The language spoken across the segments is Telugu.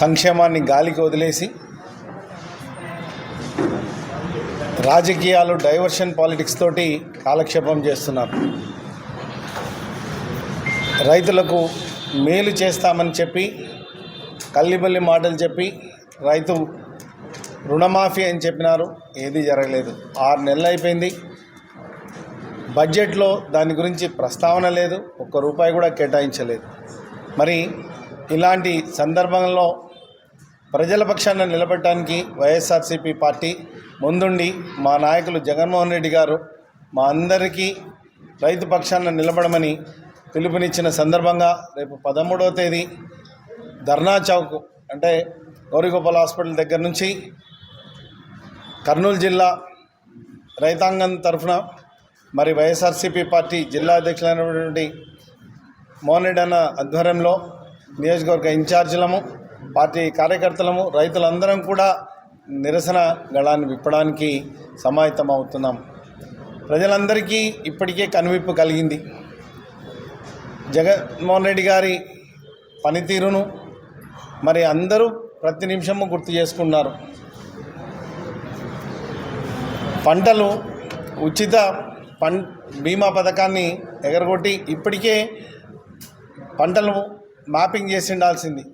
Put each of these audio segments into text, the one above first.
సంక్షేమాన్ని గాలికి వదిలేసి రాజకీయాలు డైవర్షన్ పాలిటిక్స్ తోటి కాలక్షేపం చేస్తున్నారు. రైతులకు మేలు చేస్తామని చెప్పి కల్లిబల్లి మాటలు చెప్పి రైతు రుణమాఫీ అని చెప్పినారు. ఏది జరగలేదు. ఆరు నెలలు అయిపోయింది. బడ్జెట్లో దాని గురించి ప్రస్తావన లేదు. ఒక్క రూపాయి కూడా కేటాయించలేదు. మరి ఇలాంటి సందర్భంలో ప్రజల పక్షాన నిలబడటానికి వైఎస్ఆర్సీపీ పార్టీ ముందుండి మా నాయకులు జగన్మోహన్ రెడ్డి గారు మా అందరికీ రైతు పక్షాన నిలబడమని పిలుపునిచ్చిన సందర్భంగా రేపు పదమూడవ తేదీ ధర్నా చౌక్ అంటే గౌరీగోపాల్ హాస్పిటల్ దగ్గర నుంచి కర్నూలు జిల్లా రైతాంగం తరఫున మరి వైఎస్ఆర్సీపీ పార్టీ జిల్లా అధ్యక్షులైనటువంటి మోహన్ రెడ్డి అన్న ఆధ్వర్యంలో నియోజకవర్గ ఇన్ఛార్జీలము పార్టీ కార్యకర్తలము రైతులందరం కూడా నిరసన గళాన్ని విప్పడానికి సమాయత్తం అవుతున్నాం ప్రజలందరికీ ఇప్పటికే కనువిప్పు కలిగింది. జగన్మోహన్ రెడ్డి గారి పనితీరును మరి అందరూ ప్రతి నిమిషము గుర్తు చేసుకున్నారు పంటలు ఉచిత పం బీమా పథకాన్ని ఎగరగొట్టి ఇప్పటికే పంటలు మ్యాపింగ్ చేసి ఉండాల్సింది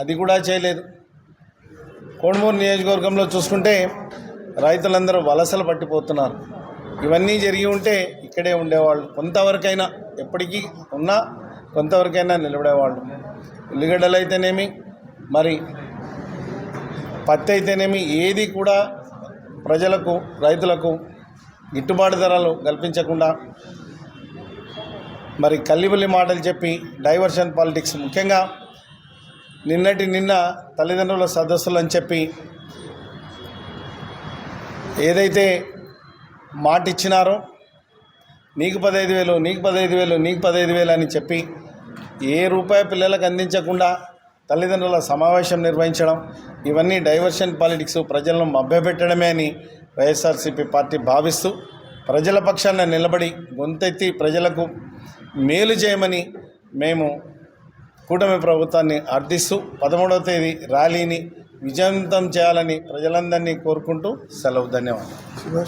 అది కూడా చేయలేదు. కోడమూరు నియోజకవర్గంలో చూసుకుంటే రైతులందరూ వలసలు పట్టిపోతున్నారు. ఇవన్నీ జరిగి ఉంటే ఇక్కడే ఉండేవాళ్ళు. కొంతవరకైనా ఎప్పటికీ ఉన్నా కొంతవరకైనా నిలబడేవాళ్ళు. ఉల్లిగడ్డలు అయితేనేమి మరి పత్తి అయితేనేమి ఏది కూడా ప్రజలకు రైతులకు గిట్టుబాటు ధరలు కల్పించకుండా మరి కల్లిబుల్లి మాటలు చెప్పి డైవర్షన్ పాలిటిక్స్ ముఖ్యంగా నిన్నటి నిన్న తల్లిదండ్రుల సదస్సులు అని చెప్పి ఏదైతే మాట ఇచ్చినారో నీకు పదహైదు వేలు నీకు పదహైదు వేలు నీకు పదహైదు వేలు అని చెప్పి ఏ రూపాయి పిల్లలకు అందించకుండా తల్లిదండ్రుల సమావేశం నిర్వహించడం ఇవన్నీ డైవర్షన్ పాలిటిక్స్ ప్రజలను మభ్యపెట్టడమే అని వైఎస్ఆర్సీపీ పార్టీ భావిస్తూ ప్రజల పక్షాన నిలబడి గొంతెత్తి ప్రజలకు మేలు చేయమని మేము కూటమి ప్రభుత్వాన్ని అర్థిస్తూ పదమూడవ తేదీ ర్యాలీని విజయవంతం చేయాలని ప్రజలందరినీ కోరుకుంటూ సెలవు. ధన్యవాదాలు.